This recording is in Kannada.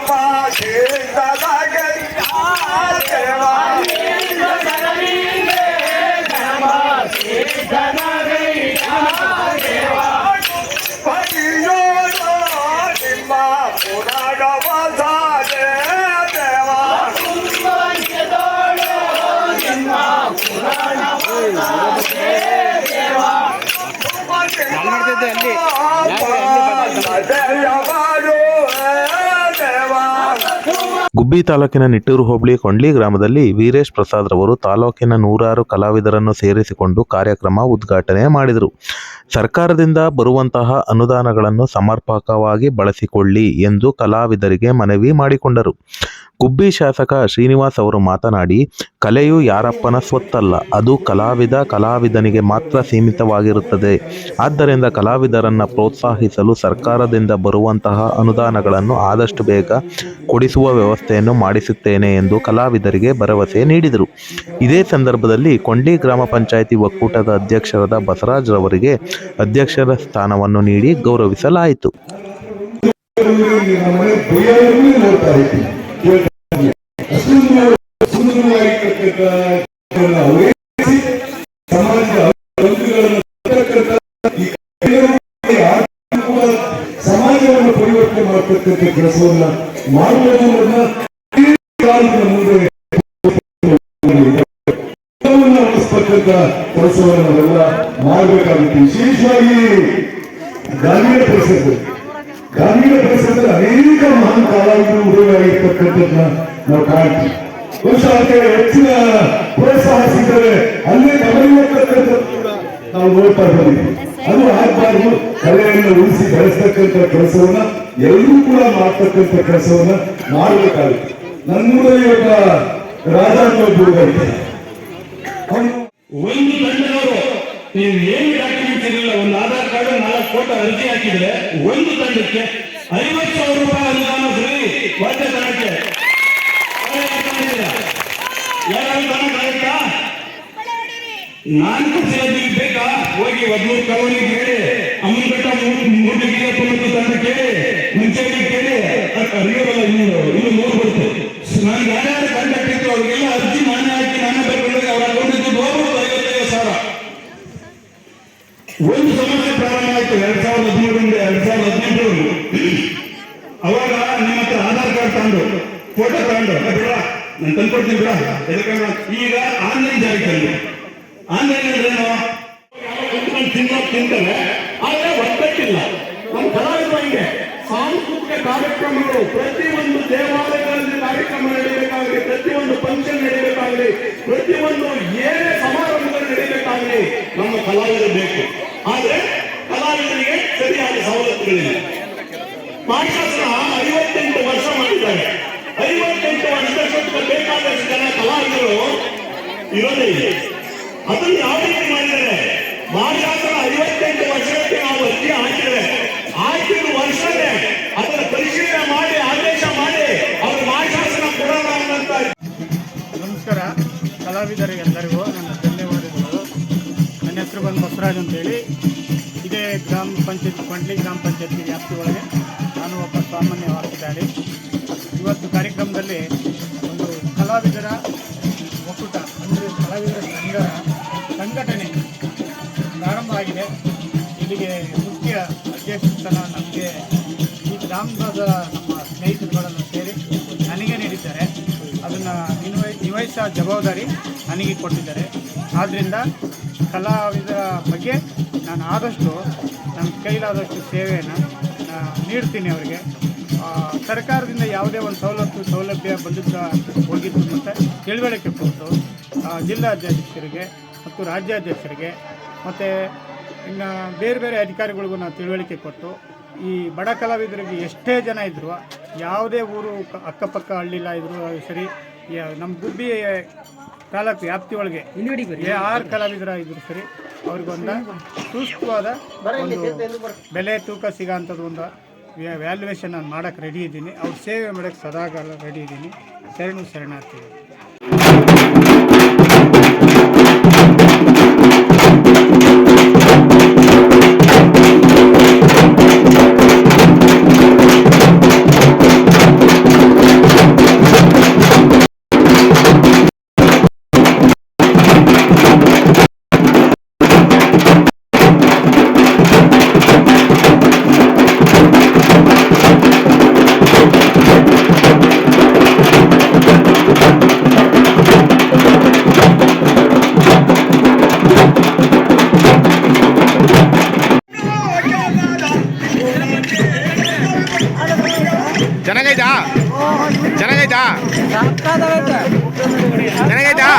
把心打开给阿姐玩 ಗುಬ್ಬಿ ತಾಲೂಕಿನ ನಿಟ್ಟೂರು ಹೋಬಳಿ ಕೊಂಡ್ಲಿ ಗ್ರಾಮದಲ್ಲಿ ವೀರೇಶ್ ಪ್ರಸಾದ್ ರವರು ತಾಲೂಕಿನ ನೂರಾರು ಕಲಾವಿದರನ್ನು ಸೇರಿಸಿಕೊಂಡು ಕಾರ್ಯಕ್ರಮ ಉದ್ಘಾಟನೆ ಮಾಡಿದರು. ಸರ್ಕಾರದಿಂದ ಬರುವಂತಹ ಅನುದಾನಗಳನ್ನು ಸಮರ್ಪಕವಾಗಿ ಬಳಸಿಕೊಳ್ಳಿ ಎಂದು ಕಲಾವಿದರಿಗೆ ಮನವಿ ಮಾಡಿಕೊಂಡರು. ಗುಬ್ಬಿ ಶಾಸಕ ಶ್ರೀನಿವಾಸ್ ಅವರು ಮಾತನಾಡಿ, ಕಲೆಯು ಯಾರಪ್ಪನ ಸ್ವತ್ತಲ್ಲ, ಅದು ಕಲಾವಿದ ಕಲಾವಿದನಿಗೆ ಮಾತ್ರ ಸೀಮಿತವಾಗಿರುತ್ತದೆ. ಆದ್ದರಿಂದ ಕಲಾವಿದರನ್ನು ಪ್ರೋತ್ಸಾಹಿಸಲು ಸರ್ಕಾರದಿಂದ ಬರುವಂತಹ ಅನುದಾನಗಳನ್ನು ಆದಷ್ಟು ಬೇಗ ಕೊಡಿಸುವ ವ್ಯವಸ್ಥೆಯನ್ನು ಮಾಡಿಸುತ್ತೇನೆ ಎಂದು ಕಲಾವಿದರಿಗೆ ಭರವಸೆ ನೀಡಿದರು. ಇದೇ ಸಂದರ್ಭದಲ್ಲಿ ಕೊಂಡಿ ಗ್ರಾಮ ಪಂಚಾಯಿತಿ ಒಕ್ಕೂಟದ ಅಧ್ಯಕ್ಷರಾದ ಬಸವರಾಜ್ ರವರಿಗೆ ಅಧ್ಯಕ್ಷರ ಸ್ಥಾನವನ್ನು ನೀಡಿ ಗೌರವಿಸಲಾಯಿತು. ಸಮಾಜವನ್ನು ಪರಿವರ್ತನೆ ಮಾಡತಕ್ಕಂಥ ಕೆಲಸವನ್ನ ಮಾಡುವುದನ್ನ ಮುಂದೆ ಕೆಲಸವನ್ನು ನಾವೆಲ್ಲ ಮಾಡಬೇಕಾಗುತ್ತೆ. ವಿಶೇಷವಾಗಿ ಗ್ರಾಮೀಣ ಪರಿಸರದಲ್ಲಿ ಗ್ರಾಮೀಣ ಪರಿಸರದಲ್ಲಿ ಅನೇಕ ಮಹಾನ್ ಕಲಾವಿದರು ಉದಯವಾಗಿರ್ತಕ್ಕಂಥದ್ದನ್ನ ನಾವು ಕಾಣ್ತೀವಿ. ಬಹುಶಃ ಅದಕ್ಕೆ ಹೆಚ್ಚಿನ ಪ್ರೋತ್ಸಾಹ ಸಿಗ್ತದೆ ಅಲ್ಲೇ ಗಮನಿರ್ತಕ್ಕಂಥದ್ದು ಕೂಡ ನಾವು ನೋಡ್ತಾ ಬಂದಿದ್ದೀವಿ. ಅದು ಆಗ್ಬಾರ್ದು. ಕಲೆಯನ್ನು ಉಳಿಸಿ ಬೆಳೆಸ್ತಕ್ಕಂಥ ಕೆಲಸವನ್ನ ಎಲ್ಲರೂ ಕೂಡ ಮಾಡ್ತಕ್ಕಂಥ ಕೆಲಸವನ್ನ ಮಾಡಬೇಕಾಗುತ್ತೆ. ನನ್ನೂರಲ್ಲಿ ಒಬ್ಬ ರಾಜ ಅನ್ನೋ ಒಬ್ಬ ಹುಡುಗ ಇದ್ದಾನೆ. ಅವನು ಒಂದು ತಂಡದವರು ನೀವು ಏನು ಡಾಕ್ಯುಮೆಂಟ್ಸ್ ಇರಲಿಲ್ಲ ಒಂದು ಆಧಾರ್ ಕಾರ್ಡ್, ನಾಲ್ಕು ಫೋಟೋ ಅರ್ಜಿ ಹಾಕಿದ್ರೆ ಒಂದು ತಂಡಕ್ಕೆ ಐವತ್ತು ಸಾವಿರ ರೂಪಾಯಿ ಅನುದಾನ ಫ್ರೀ ವಾದ್ಯ ತಂಡಕ್ಕೆ ಯಾರು ನಾಲ್ಕು ಸಿಲಬಿಗೆ ಬೇಕಾ? ಹೋಗಿ ಹದಿಮೂರು ಕಾಲೋನಿಗೆ ಹೇಳಿ ಅಮ್ಮನ ಮೂರು ಡಿಗ್ರಿ ತಂಡ ಕೇಳಿ. ಮುಂಚೆ ಕೇಳಿ. ಅರಿಯೋಲ್ಲ ಇನ್ನು ಇನ್ನು ಅವಾಗ ನಿಮ್ಮ ಹತ್ರ ಆಧಾರ್ ಕಾರ್ಡ್ ತಗೊಂಡು ಫೋಟೋ ತಗೊಂಡು ಬಿಡ ನಾನು ತಂದ್ಕೊಡ್ತೀನಿ ಬಿಡ ಎದಕ್ಕೆ ಈಗ ಆನ್ಲೈನ್ ಜಾರಿ ತಂದು. ಆನ್ಲೈನ್ ಏನು? ತಿನ್ನೋದು ತಿಂತಾರೆ, ಆದ್ರೆ ಒತ್ತಟ್ಟಿಲ್ಲ ನಮ್ಮ ಕಲಾವಿದರಿಗೆ ಹಿಂಗೆ, ಸಾಂಸ್ಕೃತಿಕ ಕಾರ್ಯಕ್ರಮಗಳು ಪ್ರತಿಯೊಂದು ದೇವಾಲಯಗಳಲ್ಲಿ ಕಾರ್ಯಕ್ರಮ ನಡೀಬೇಕಾಗಲಿ ಪ್ರತಿಯೊಂದು ಫಂಕ್ಷನ್ ನಡೀಬೇಕಾಗಲಿ ಪ್ರತಿಯೊಂದು ಏನೇ ಸಮಾರಂಭಗಳು ನಡೀಬೇಕಾಗಲಿ ನಮ್ಮ ಕಲಾವಿದರು ಬೇಕು. ಆದ್ರೆ ಕಲಾವಿದರಿಗೆ ಸರಿಯಾದ ಸವಲತ್ತುಗಳಿಲ್ಲ. ಮಾರ್ಷಾಸ್ತ್ರ ಐವತ್ತೆಂಟು ವರ್ಷ ಮಾಡಿದ್ದಾರೆ. ಐವತ್ತೆಂಟು ವರ್ಷಕ್ಕೆ ಬೇಕಾದಷ್ಟು ಜನ ಕಲಾವಿದರು ಇರೋದೇ ಇದೆ. ಅದನ್ನು ಯಾವ ರೀತಿ ಮಾಡಿದ್ದಾರೆ? ಐವತ್ತೆಂಟು ವರ್ಷಕ್ಕೆ ನಾವು ಅರ್ಜಿ ಹಾಕಿದ್ರೆ ಹಾಕಿದ ವರ್ಷನೇ ಅದರ ಪರಿಶೀಲನೆ ಮಾಡಿ, ಆದೇಶ ಮಾಡಿ ಅವರು ಮಾರ್ಷಾಸ್ತ್ರ ಕೊಡೋಣ ಅನ್ನಂತ ನಮಸ್ಕಾರ. ಕಲಾವಿದರಿಗೆಲ್ಲರಿಗೂ ನನ್ನ ಧನ್ಯವಾದಗಳು. ನನ್ನ ಹೆಸರು ಬಂದು ಬಸವರಾಜ್ ಅಂತೇಳಿ. ಇದೇ ಗ್ರಾಮ ಪಂಚಾಯತ್ ಕೊಂಡ್ಲಿ ಗ್ರಾಮ ಪಂಚಾಯತಿ ವ್ಯಾಪ್ತಿ ಒಳಗೆ ನಾನು ಒಬ್ಬ ಸಾಮಾನ್ಯ ವಾಸಿದಾರಿ ಇವತ್ತು ಕಾರ್ಯಕ್ರಮದಲ್ಲಿ ಒಂದು ಕಲಾವಿದರ ಒಕ್ಕೂಟ, ಅಂದರೆ ಕಲಾವಿದರ ಸಂಘ, ಸಂಘಟನೆ ಪ್ರಾರಂಭ ಆಗಿದೆ. ಇಲ್ಲಿಗೆ ಮುಖ್ಯ ಅಧ್ಯಕ್ಷತನ ನಮಗೆ ಈ ಗ್ರಾಮದ ನಮ್ಮ ಸ್ನೇಹಿತರುಗಳನ್ನು ಸೇರಿ ನನಗೆ ನೀಡಿದ್ದಾರೆ. ಅದನ್ನು ನಿರ್ವಹ ನಿರ್ವಹಿಸೋ ಜವಾಬ್ದಾರಿ ನನಗೆ ಕೊಟ್ಟಿದ್ದಾರೆ. ಆದ್ದರಿಂದ ಕಲಾವಿದರ ಬಗ್ಗೆ ನಾನು ಆದಷ್ಟು, ನನ್ನ ಕೈಲಾದಷ್ಟು ಸೇವೆಯನ್ನು ನೀಡ್ತೀನಿ ಅವರಿಗೆ. ಸರ್ಕಾರದಿಂದ ಯಾವುದೇ ಒಂದು ಸವಲತ್ತು ಸೌಲಭ್ಯ ಬಂದಿದ್ದ ಹೋಗಿದ್ದು ಮತ್ತು ತಿಳುವಳಿಕೆ ಕೊಟ್ಟು ಜಿಲ್ಲಾ ಜಿಲ್ಲಾಧ್ಯಕ್ಷರಿಗೆ ಮತ್ತು ರಾಜ್ಯಾಧ್ಯಕ್ಷರಿಗೆ ಮತ್ತು ಇನ್ನು ಬೇರೆ ಬೇರೆ ಅಧಿಕಾರಿಗಳಿಗೂ ನಾವು ತಿಳುವಳಿಕೆ ಕೊಟ್ಟು ಈ ಬಡ ಕಲಾವಿದರಿಗೆ ಎಷ್ಟೇ ಜನ ಇದ್ದರೂ ಯಾವುದೇ ಊರು ಅಕ್ಕಪಕ್ಕ ಹಳ್ಳಿಲ್ಲ ಇದ್ದರೂ ಸರಿ ನಮ್ಮ ಗುಬ್ಬಿ ತಾಲೂಕು ವ್ಯಾಪ್ತಿಯೊಳಗೆ ಆರು ಯಾರು ಕಲಾವಿದರ ಇದ್ರು ಸರಿ ಅವ್ರಿಗೊಂದು ಸೂಕ್ತವಾದ ಒಂದು ಬೆಲೆ ತೂಕ ಸಿಗೋಂಥದ್ದು ಒಂದು ವ್ಯಾಲ್ಯೂಯೇಷನ್ ನಾನು ಮಾಡೋಕ್ಕೆ ರೆಡಿ ಇದ್ದೀನಿ. ಅವ್ರ ಸೇವೆ ಮಾಡೋಕ್ಕೆ ಸದಾಕಾಲ ರೆಡಿ ಇದ್ದೀನಿ. ಶರಣು ಶರಣಾರ್ಥಿಗಳು. ಚೆನ್ನಾಗೈತಾ ಚೆನ್ನಾಗೈತಾ ಚೆನ್ನಾಗೈತಾ